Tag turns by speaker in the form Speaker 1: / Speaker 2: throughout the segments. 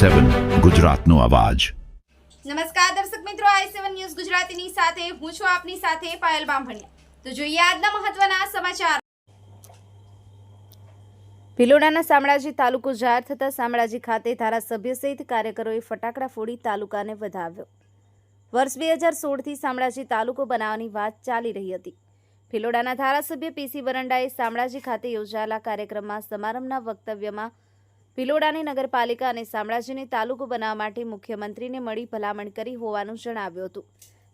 Speaker 1: સેવન ગુજરાતનો અવાજ.
Speaker 2: નમસ્કાર દર્શક મિત્રો, આઈ સેવન ન્યૂઝ ગુજરાતીની સાથે હું છું આપની સાથે પાયલ બામભણિયા. તો જોઈએ આજના મહત્વના સમાચાર. ભિલોડાના શામળાજી તાલુકો જાહેર થતાં શામળાજી ખાતે ધારાસભ્ય સહિત કાર્યકરોએ ફટાકડા ફોડી તાલુકાને વધાવ્યો. વર્ષ બે હજાર સોળથી શામળાજી તાલુકો બનાવવાની વાત ચાલી રહી હતી. ભિલોડાના ધારાસભ્ય પીસી વરંડાએ શામળાજી ખાતે યોજાયેલા કાર્યક્રમમાં સમારંભના વક્તવ્યમાં ભિલોડાની નગરપાલિકા અને શામળાજીને તાલુકો બનાવવા માટે મુખ્યમંત્રીને મળી ભલામણ કરી હોવાનું જણાવ્યું હતું.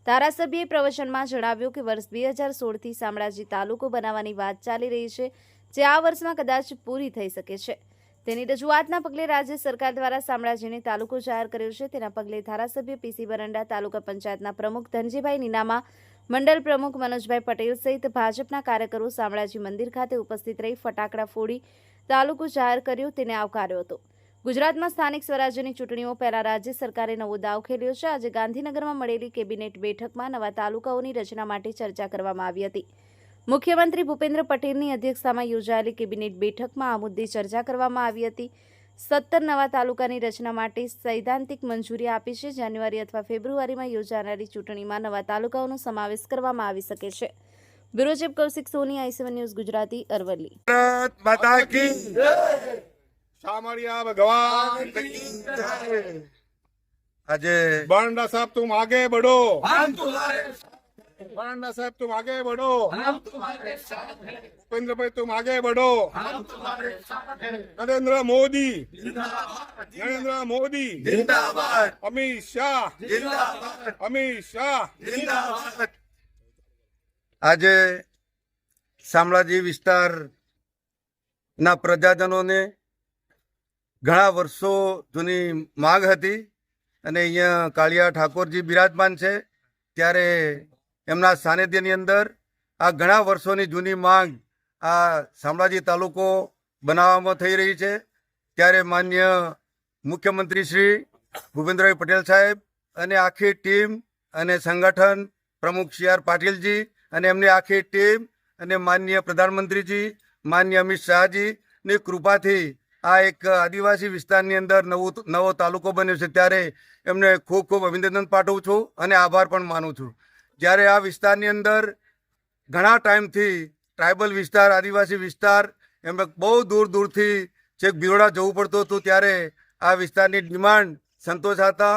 Speaker 2: ધારાસભ્યએ પ્રવચનમાં જણાવ્યું કે વર્ષ બે હજાર સોળથી શામળાજી તાલુકો બનાવવાની વાત ચાલી રહી છે, જે આ વર્ષમાં કદાચ પૂરી થઈ શકે છે. તેની રજૂઆતના પગલે રાજ્ય સરકાર દ્વારા શામળાજીને તાલુકો જાહેર કર્યો છે. તેના પગલે ધારાસભ્ય પીસી બરંડા, તાલુકા પંચાયતના પ્રમુખ ધનજીભાઈ નીનામા, મંડળ પ્રમુખ મનોજભાઈ પટેલ સહિત ભાજપના કાર્યકરો શામળાજી મંદિર ખાતે ઉપસ્થિત રહી ફટાકડા ફોડી તાલુકો જાહેર કર્યો તેને આવકાર્યો હતો. ગુજરાતમાં સ્થાનિક સ્વરાજ્યની ચૂંટણીઓ પહેલા રાજ્ય સરકારે નવો દાવ ખેલ્યો છે. આજે ગાંધીનગરમાં મળેલી કેબિનેટ બેઠકમાં નવા તાલુકાઓની રચના માટે ચર્ચા કરવામાં આવી હતી. મુખ્યમંત્રી ભૂપેન્દ્ર પટેલની અધ્યક્ષતામાં યોજાયેલી કેબિનેટ બેઠકમાં આ મુદ્દે ચર્ચા કરવામાં આવી હતી. સત્તર નવા તાલુકાની રચના માટે સૈદ્ધાંતિક મંજૂરી આપી છે. જાન્યુઆરી અથવા ફેબ્રુઆરીમાં યોજાનારી ચૂંટણીમાં નવા તાલુકાઓનો સમાવેશ કરવામાં આવી શકે છે. Bureau chief Kaushik Soni I seven news Gujarati Aravalli.
Speaker 3: Bharat માતા કી શામળિયા ભગવાન. આજે બારંડા સાહેબ તું આગે બઢો બારંડા સાહેબ તું આગે બઢો ઉપેન્દ્રભાઈ તું આગે બઢો નરેન્દ્ર મોદી. નરેન્દ્ર મોદી. અમિત શાહ. અમિત શાહ.
Speaker 4: આજે શામળાજી વિસ્તારના પ્રજાજનોને ઘણા વર્ષો જૂની માંગ હતી અને અહીંયા કાળિયા ઠાકોરજી બિરાજમાન છે. ત્યારે એમના સાનિધ્યની અંદર આ ઘણા વર્ષોની જૂની માંગ આ શામળાજી તાલુકો બનાવવામાં થઈ રહી છે. ત્યારે માન્ય મુખ્યમંત્રી શ્રી ભૂપેન્દ્રભાઈ પટેલ સાહેબ અને આખી ટીમ અને સંગઠન પ્રમુખ સી આર પાટીલજી અને એમની આખી ટીમ અને માન્ય પ્રધાનમંત્રીજી માન્ય અમિત શાહજી ની કૃપાથી આ એક આદિવાસી વિસ્તારની અંદર નવું નવો તાલુકો બન્યો છે. ત્યારે એમને ખૂબ ખૂબ અભિનંદન પાઠવું છું અને આભાર પણ માનું છું. જ્યારે આ વિસ્તારની અંદર ઘણા ટાઈમથી ટ્રાઇબલ વિસ્તાર, આદિવાસી વિસ્તાર એમને બહુ દૂર દૂરથી છેક બિરોડા જવું પડતું હતું, ત્યારે આ વિસ્તારની ડિમાન્ડ સંતોષાતા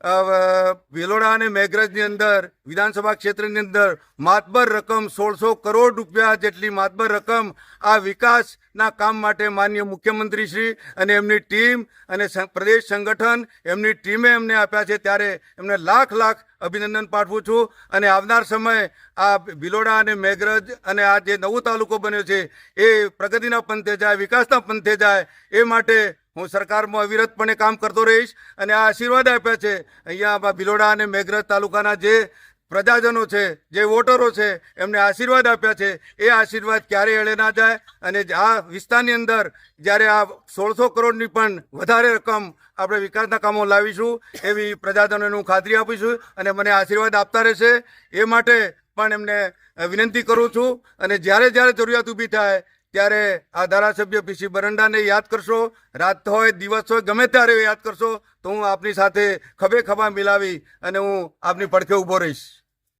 Speaker 4: અ, ભિલોડા અને મેઘરજની અંદર વિધાનસભા ક્ષેત્રની અંદર માતબર રકમ સોળસો કરોડ રૂપિયા જેટલી માતબર રકમ આ વિકાસના કામ માટે માન્ય મુખ્યમંત્રી શ્રી અને એમની ટીમ અને પ્રદેશ સંગઠન એમની ટીમે એમને આપ્યા છે. ત્યારે એમને લાખ લાખ અભિનંદન પાઠવું છું અને આવનાર સમય આ ભિલોડા અને મેઘરજ અને આ જે નવો તાલુકો બન્યો છે એ પ્રગતિના પંથે જાય વિકાસના પંથે જાય એ માટે હું સરકારમાં અવિરતપણે કામ કરતો રહીશ અને આ આશીર્વાદ આપ્યા છે. અહીંયા ભિલોડા અને મેઘરજ તાલુકાના જે પ્રજાજનો છે, જે વોટરો છે, એમને આશીર્વાદ આપ્યા છે. એ આશીર્વાદ ક્યારેય એળે ના જાય અને આ વિસ્તારની અંદર જ્યારે આ સોળસો કરોડની પણ વધારે રકમ આપણે વિકાસના કામો લાવીશું, એવી પ્રજાજનોને હું ખાતરી આપીશું અને મને આશીર્વાદ આપતા રહેશે. એ માટે પણ એમને વિનંતી કરું છું અને જ્યારે જ્યારે જરૂરિયાત ઊભી થાય ત્યારે આ ધારાસભ્ય પીસી બરંડાને યાદ કરશો. રાત હોય, દિવસ હોય, ગમે ત્યારે યાદ કરશો, તો હું આપની સાથે ખભે ખભા મિલાવી અને હું આપની પડખે ઊભો રહીશ.